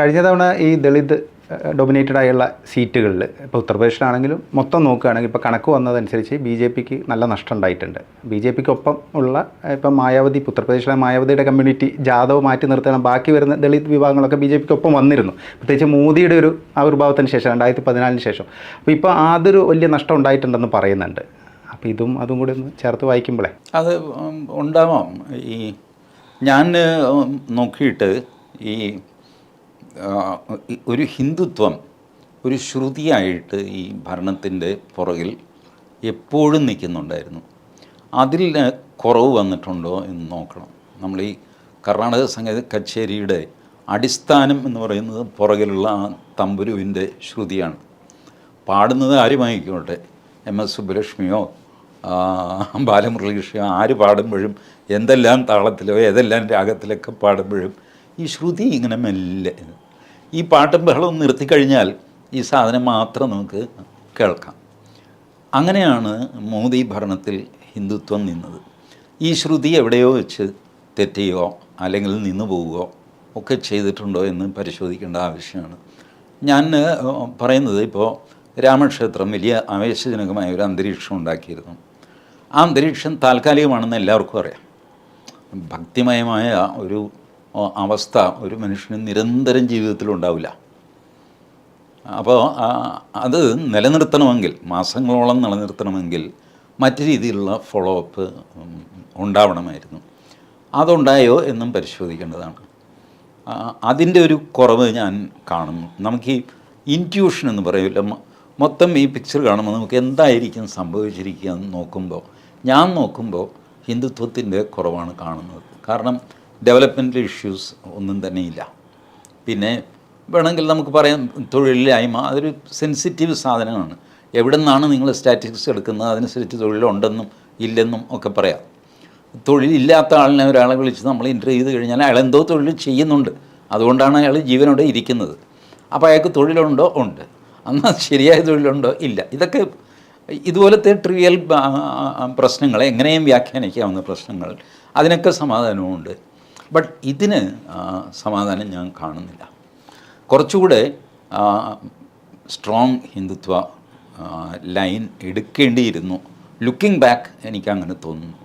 കഴിഞ്ഞ തവണ ഈ ദളിത് ഡൊമിനേറ്റഡ് ആയുള്ള സീറ്റുകളിൽ ഇപ്പോൾ ഉത്തർപ്രദേശിലാണെങ്കിലും മൊത്തം നോക്കുകയാണെങ്കിൽ ഇപ്പോൾ കണക്ക് വന്നതനുസരിച്ച് ബി ജെ പിക്ക് നല്ല നഷ്ടം ഉണ്ടായിട്ടുണ്ട്. ബി ജെ പിക്ക് ഒപ്പം ഉള്ള ഇപ്പം മായാവതി ഉത്തർപ്രദേശിലെ മായാവതിയുടെ കമ്മ്യൂണിറ്റി ജാദവ് മാറ്റി നിർത്തണം. ബാക്കി വരുന്ന ദളിത് വിഭാഗങ്ങളൊക്കെ ബി ജെ പിക്ക് ഒപ്പം വന്നിരുന്നു. പ്രത്യേകിച്ച് മോദിയുടെ ഒരു ആവിർഭാവത്തിന് ശേഷം രണ്ടായിരത്തി പതിനാലിന് ശേഷം. അപ്പോൾ ഇപ്പോൾ അതൊരു വലിയ നഷ്ടം ഉണ്ടായിട്ടുണ്ടെന്ന് പറയുന്നുണ്ട്. അപ്പോൾ ഇതും അതും കൂടി ഒന്ന് ചേർത്ത് വായിക്കുമ്പോഴേ അത് ഉണ്ടാവാം. ഈ ഞാൻ നോക്കിയിട്ട് ഈ ഒരു ഹിന്ദുത്വം ഒരു ശ്രുതിയായിട്ട് ഈ ഭരണത്തിന്റെ പുറകിൽ എപ്പോഴും നിൽക്കുന്നുണ്ടായിരുന്നു. അതിൽ കുറവ് വന്നിട്ടുണ്ടോ എന്ന് നോക്കണം. നമ്മൾ ഈ കർണാടക സംഗീത കച്ചേരിയുടെ അടിസ്ഥാനം എന്ന് പറയുന്നത് പുറകിലുള്ള ആ തമ്പുരുവിന്റെ ശ്രുതിയാണ്. പാടുന്നത് ആരുമായിക്കോട്ടെ എം എസ് സുബ്ബലക്ഷ്മിയോ ആ, ആര് പാടുമ്പോഴും എന്തെല്ലാം താളത്തിലോ ഏതെല്ലാം രാഗത്തിലൊക്കെ പാടുമ്പോഴും ഈ ശ്രുതി ഇങ്ങനെ മെല്ലെ ഈ പാട്ടും ബഹളവും നിർത്തിക്കഴിഞ്ഞാൽ ഈ സാധനം മാത്രം നമുക്ക് കേൾക്കാം. അങ്ങനെയാണ് മോദി ഭരണത്തിൽ ഹിന്ദുത്വം നിന്നത്. ഈ ശ്രുതി എവിടെയോ വെച്ച് തെറ്റുകയോ അല്ലെങ്കിൽ നിന്നു പോവുകയോ ഒക്കെ ചെയ്തിട്ടുണ്ടോ എന്ന് പരിശോധിക്കേണ്ട ആവശ്യമാണ്. ഞാൻ പറയുന്നത് ഇപ്പോൾ രാമക്ഷേത്രം വലിയ ആവേശജനകമായ ഒരു അന്തരീക്ഷം ഉണ്ടാക്കിയിരുന്നു. ആ അന്തരീക്ഷം താൽക്കാലികമാണെന്ന് എല്ലാവർക്കും അറിയാം. ഭക്തിമയമായ ഒരു അവസ്ഥ ഒരു മനുഷ്യന് നിരന്തരം ജീവിതത്തിൽ ഉണ്ടാവില്ല അപ്പോൾ അത് നിലനിർത്തണമെങ്കിൽ മാസങ്ങളോളം നിലനിർത്തണമെങ്കിൽ മറ്റു രീതിയിലുള്ള ഫോളോ അപ്പ് ഉണ്ടാവണമായിരുന്നു. അതുണ്ടായോ എന്നും പരിശോധിക്കേണ്ടതാണ്. അതിന്റെ ഒരു കുറവ് ഞാൻ കാണുന്നു നമുക്ക് ഈ ഇന്റ്യൂഷൻ എന്ന് പറയില്ല മൊത്തം ഈ പിക്ചർ കാണുമ്പോൾ നമുക്ക് എന്തായിരിക്കും സംഭവിച്ചിരിക്കുക എന്ന് നോക്കുമ്പോൾ ഞാൻ നോക്കുമ്പോൾ ഹിന്ദുത്വത്തിന്റെ കുറവാണ് കാണുന്നത്. കാരണം ഡെവലപ്മെന്റൽ ഇഷ്യൂസ് ഒന്നും തന്നെ ഇല്ല. പിന്നെ വേണമെങ്കിൽ നമുക്ക് പറയാം തൊഴിലില്ലായ്മ അതൊരു സെൻസിറ്റീവ് സാധനമാണ്. എവിടെ നിന്നാണ് നിങ്ങൾ സ്റ്റാറ്റിസ്റ്റിക്സ് എടുക്കുന്നത്? അതനുസരിച്ച് തൊഴിലുണ്ടെന്നും ഇല്ലെന്നും ഒക്കെ പറയാം. തൊഴിലില്ലാത്ത ആളിനെ ഒരാളെ വിളിച്ച് നമ്മൾ ഇന്റർവ്യൂ ചെയ്ത് കഴിഞ്ഞാൽ അയാൾ എന്തോ തൊഴിൽ ചെയ്യുന്നുണ്ട്. അതുകൊണ്ടാണ് അയാൾ ജീവനോടെ ഇരിക്കുന്നത്. അപ്പോൾ അയാൾക്ക് തൊഴിലുണ്ടോ? ഉണ്ട്. എന്നാൽ ശരിയായ തൊഴിലുണ്ടോ? ഇല്ല. ഇതൊക്കെ ഇതുപോലത്തെ ട്രിവിയൽ പ്രശ്നങ്ങൾ എങ്ങനെയും വ്യാഖ്യാനിക്കാവുന്ന പ്രശ്നങ്ങൾ. അതിനൊക്കെ സമാധാനമുണ്ട് ബട്ട് ഇതിന് സമാധാനം ഞാൻ കാണുന്നില്ല. കുറച്ചുകൂടെ സ്ട്രോങ് ഹിന്ദുത്വ ലൈൻ എടുക്കേണ്ടിയിരുന്നു. ലുക്കിംഗ് ബാക്ക് എനിക്ക് അങ്ങനെ തോന്നുന്നു.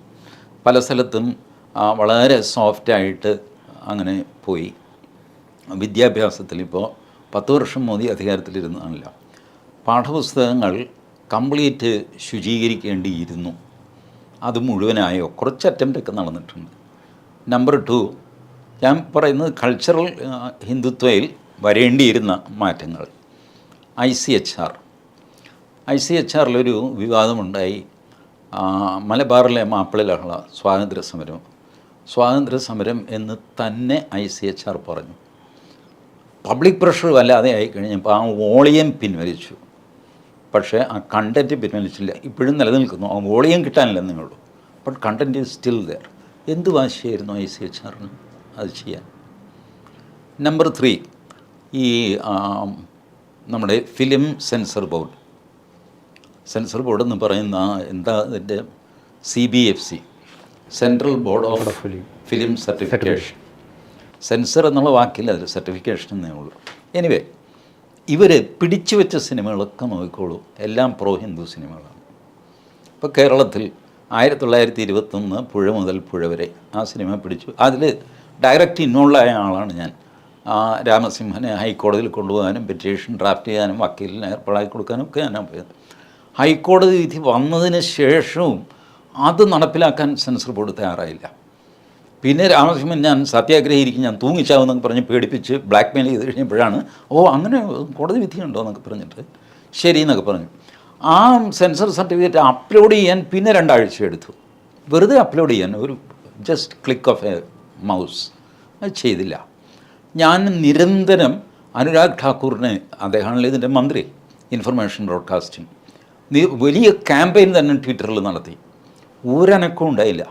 പല സ്ഥലത്തും വളരെ സോഫ്റ്റായിട്ട് അങ്ങനെ പോയി. വിദ്യാഭ്യാസത്തിൽ ഇപ്പോൾ പത്ത് വർഷം മോദി അധികാരത്തിലിരുന്നതാണല്ലോ. പാഠപുസ്തകങ്ങൾ കംപ്ലീറ്റ് ശുചീകരിക്കേണ്ടിയിരുന്നു. അത് മുഴുവനായോ? കുറച്ച് അറ്റംപ്റ്റൊക്കെ നടന്നിട്ടുണ്ട്. Number two. ഞാൻ പറയുന്നത് കൾച്ചറൽ ഹിന്ദുത്വയിൽ വരേണ്ടിയിരുന്ന മാറ്റങ്ങൾ. I C H R. I C H ആറിലൊരു വിവാദമുണ്ടായി. മലബാറിലെ മാപ്പിള ലഹള സ്വാതന്ത്ര്യ സമരം സ്വാതന്ത്ര്യ സമരം എന്ന് തന്നെ ഐ സി എച്ച് ആർ പറഞ്ഞു. പബ്ലിക് പ്രഷർ വല്ലാതെ ആയിക്കഴിഞ്ഞപ്പോൾ ആ വോളിയം പിൻവലിച്ചു. പക്ഷേ ആ കണ്ടന്റ് പിൻവലിച്ചില്ല. ഇപ്പോഴും നിലനിൽക്കുന്നു. ആ വോളിയം കിട്ടാനില്ലെന്നേ ഉള്ളൂ. But content is still there എന്ത് വാശിയായിരുന്നു ഐ സി എച്ച് ആറിന് അത് ചെയ്യാൻ? നമ്പർ ത്രീ ഈ നമ്മുടെ film censor board censor board എന്ന് പറയുന്ന എന്താ അതിന്റെ C B F C central board of film certification censor എന്നുള്ള വാക്കില്ല അതിൽ സർട്ടിഫിക്കേഷൻ എന്നേ ഉള്ളൂ. എനിവേ ഇവർ പിടിച്ചു വെച്ച സിനിമകളൊക്കെ നോക്കിക്കോളൂ. എല്ലാം പ്രോ ഹിന്ദു സിനിമകളാണ്. ഇപ്പോൾ കേരളത്തിൽ ആയിരത്തി തൊള്ളായിരത്തി ഇരുപത്തൊന്ന് പുഴ മുതൽ പുഴ വരെ ആ സിനിമ പിടിച്ചു. അതിൽ ഡയറക്റ്റ് ഇൻവോൾവായ ആളാണ് ഞാൻ. ആ രാമസിംഹനെ ഹൈക്കോടതിയിൽ കൊണ്ടുപോകാനും പെറ്റീഷൻ ഡ്രാഫ്റ്റ് ചെയ്യാനും വക്കീലിനെ ഏർപ്പാടാക്കി കൊടുക്കാനും ഒക്കെ ഞാനാണ് പോയത്. ഹൈക്കോടതി വിധി വന്നതിന് ശേഷവും അത് നടപ്പിലാക്കാൻ സെൻസർ ബോർഡ് തയ്യാറായില്ല. പിന്നെ രാമസിംഹൻ ഞാൻ സത്യാഗ്രഹിക്കും ഞാൻ തൂങ്ങിച്ചാവെന്നൊക്കെ പറഞ്ഞ് പേടിപ്പിച്ച് ബ്ലാക്ക് മെയിൽ ചെയ്ത് കഴിഞ്ഞപ്പോഴാണ് ഓ അങ്ങനെ കോടതി വിധിയുണ്ടോ? എന്നൊക്കെ പറഞ്ഞിട്ട് ശരി എന്നൊക്കെ പറഞ്ഞു. ആ സെൻസർ സർട്ടിഫിക്കറ്റ് അപ്ലോഡ് ചെയ്യാൻ പിന്നെ രണ്ടാഴ്ച എടുത്തു. വെറുതെ അപ്ലോഡ് ചെയ്യാൻ ഒരു just click of a mouse അത് ചെയ്തില്ല. ഞാൻ നിരന്തരം അനുരാഗ് ഠാക്കൂറിനെ അദ്ദേഹമാണല്ലോ ഇതിന്റെ മന്ത്രി ഇൻഫർമേഷൻ ബ്രോഡ്കാസ്റ്റിംഗ് വലിയ ക്യാമ്പയിൻ തന്നെ ട്വിറ്ററിൽ നടത്തി. ഒരനക്കവും ഉണ്ടായില്ല.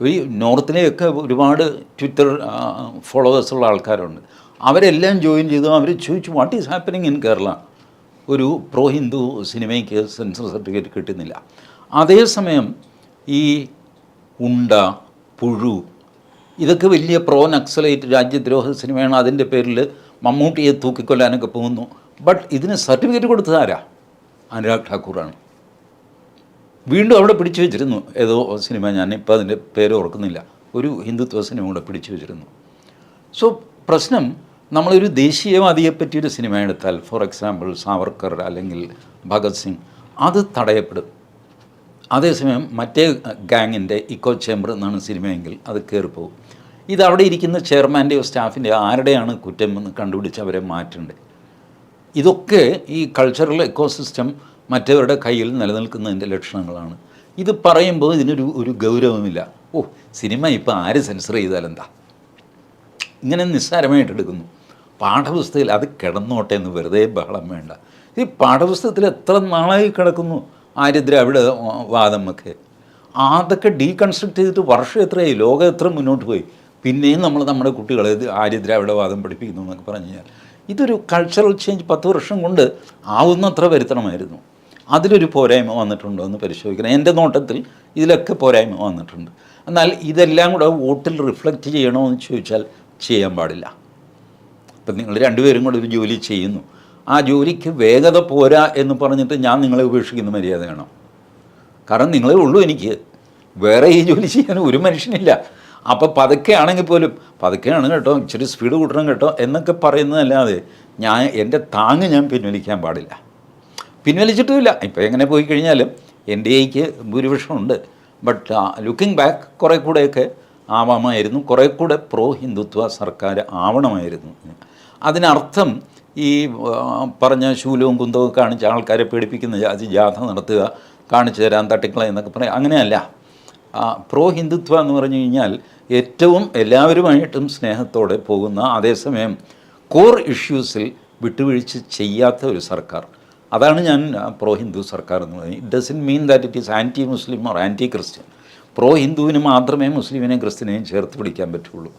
ഈ നോർത്തിലെയൊക്കെ ഒരുപാട് ട്വിറ്റർ ഫോളോവേഴ്സുള്ള ആൾക്കാരുണ്ട്. അവരെല്ലാം ജോയിൻ ചെയ്തു. അവർ ചോദിച്ചു what is happening in Kerala ഒരു പ്രോ ഹിന്ദു സിനിമയ്ക്ക് സെൻസർ സർട്ടിഫിക്കറ്റ് കിട്ടുന്നില്ല. അതേസമയം ഈ ഉണ്ട പുഴു ഇതൊക്കെ വലിയ പ്രോ നക്സലൈറ്റ് രാജ്യദ്രോഹ സിനിമയാണ്. അതിന്റെ പേരിൽ മമ്മൂട്ടിയെ തൂക്കിക്കൊല്ലാനൊക്കെ പോകുന്നു. ബട്ട് ഇതിന് സർട്ടിഫിക്കറ്റ് കൊടുത്തത് ആരാ? അനുരാഗ് ഠാക്കൂറാണ്. വീണ്ടും അവിടെ പിടിച്ചു വെച്ചിരുന്നു. ഏതോ സിനിമ ഞാനിപ്പോൾ അതിന്റെ പേര് ഓർക്കുന്നില്ല. ഒരു ഹിന്ദുത്വ സിനിമ കൂടെ പിടിച്ചു വെച്ചിരുന്നു. സോ പ്രശ്നം നമ്മളൊരു ദേശീയവാദിയെ പറ്റിയൊരു സിനിമ എടുത്താൽ ഫോർ എക്സാമ്പിൾ സാവർക്കർ അല്ലെങ്കിൽ ഭഗത് സിംഗ് അത് തടയപ്പെടും. അതേസമയം മറ്റേ ഗാങ്ങിന്റെ ഇക്കോ ചേംബർ എന്നാണ് സിനിമയെങ്കിൽ അത് കയറിപ്പോകും ഇത് അവിടെ ഇരിക്കുന്ന ചെയർമാന്റെയോ സ്റ്റാഫിന്റെയോ ആരുടെയാണ് കുറ്റം എന്ന് കണ്ടുപിടിച്ച് അവരെ മാറ്റേണ്ടത് ഇതൊക്കെ ഈ കൾച്ചറൽ എക്കോസിസ്റ്റം മറ്റവരുടെ കയ്യിൽ നിലനിൽക്കുന്നതിന്റെ ലക്ഷണങ്ങളാണ്. ഇത് പറയുമ്പോൾ ഇതിനൊരു ഒരു ഗൗരവമില്ല. ഓ സിനിമ ഇപ്പോൾ ആര് സെൻസർ ചെയ്താലെന്താ? ഇങ്ങനെ നിസ്സാരമായിട്ട് എടുക്കുന്നു പാഠപുസ്തകത്തിൽ അത് കിടന്നോട്ടെ എന്ന് വെറുതെ ബഹളം വേണ്ട. ഈ പാഠപുസ്തകത്തിൽ എത്ര നാളായി കിടക്കുന്നു ആര്യദ്രാവിഡ വാദം ഒക്കെ. അതൊക്കെ ഡീകൺസ്ട്രക്ട് ചെയ്തിട്ട് വർഷം എത്രയായി? ലോകം എത്ര മുന്നോട്ട് പോയി? പിന്നെയും നമ്മൾ നമ്മുടെ കുട്ടികളെ ആരിദ്ര അവിടെ വാദം പഠിപ്പിക്കുന്നു എന്നൊക്കെ പറഞ്ഞു കഴിഞ്ഞാൽ ഇതൊരു കൾച്ചറൽ ചേഞ്ച് പത്ത് വർഷം കൊണ്ട് ആവുന്നത്ര വരുത്തണമായിരുന്നു. അതിലൊരു പോരായ്മ വന്നിട്ടുണ്ടോ എന്ന് പരിശോധിക്കണം. എന്റെ നോട്ടത്തിൽ ഇതിലൊക്കെ പോരായ്മ വന്നിട്ടുണ്ട്. എന്നാൽ ഇതെല്ലാം കൂടെ വോട്ടിൽ റിഫ്ലക്റ്റ് ചെയ്യണോ എന്ന് ചോദിച്ചാൽ ചെയ്യാൻ പാടില്ല. ഇപ്പം നിങ്ങൾ രണ്ടുപേരും കൂടെ ഒരു ജോലി ചെയ്യുന്നു. ആ ജോലിക്ക് വേഗത പോരാ എന്ന് പറഞ്ഞിട്ട് ഞാൻ നിങ്ങളെ ഉപേക്ഷിക്കുന്ന മര്യാദയാണോ? കാരണം നിങ്ങളെ ഉള്ളൂ എനിക്ക്. വേറെ ഈ ജോലി ചെയ്യാൻ ഒരു മനുഷ്യനില്ല. അപ്പോൾ പതുക്കെ ആണെങ്കിൽ പോലും പതുക്കെയാണ് കേട്ടോ ഇച്ചിരി സ്പീഡ് കൂട്ടണം കേട്ടോ എന്നൊക്കെ പറയുന്നതല്ലാതെ ഞാൻ എന്റെ താങ്ങ് ഞാൻ പിൻവലിക്കാൻ പാടില്ല. പിൻവലിച്ചിട്ടുമില്ല. ഇപ്പോൾ എങ്ങനെ പോയി കഴിഞ്ഞാലും എന്റെ ഐക്ക് ഭൂരിപക്ഷമുണ്ട്. ബട്ട് ലുക്കിംഗ് ബാക്ക് കുറേ കൂടെയൊക്കെ ആവാമായിരുന്നു. കുറേ കൂടെ പ്രോ ഹിന്ദുത്വ സർക്കാർ ആവണമായിരുന്നു. അതിനർത്ഥം ഈ പറഞ്ഞ ശൂലവും കുന്തവും കാണിച്ച് ആൾക്കാരെ പേടിപ്പിക്കുന്ന ജാതി ജാഥ നടത്തുക കാണിച്ചു തരാൻ തട്ടിക്കള എന്നൊക്കെ പറയാം. അങ്ങനെയല്ല. പ്രോ ഹിന്ദുത്വ എന്ന് പറഞ്ഞു കഴിഞ്ഞാൽ ഏറ്റവും എല്ലാവരുമായിട്ടും സ്നേഹത്തോടെ പോകുന്ന അതേസമയം കോർ ഇഷ്യൂസിൽ വിട്ടുവീഴ്ച ചെയ്യാത്ത ഒരു സർക്കാർ. അതാണ് ഞാൻ പ്രോ ഹിന്ദു സർക്കാർ എന്ന് പറയുന്നത്. It doesn't mean that it is anti Muslim or anti Christian pro ഹിന്ദുവിന് മാത്രമേ മുസ്ലിമിനെയും ക്രിസ്ത്യനെയും ചേർത്ത് പിടിക്കാൻ പറ്റുള്ളൂ.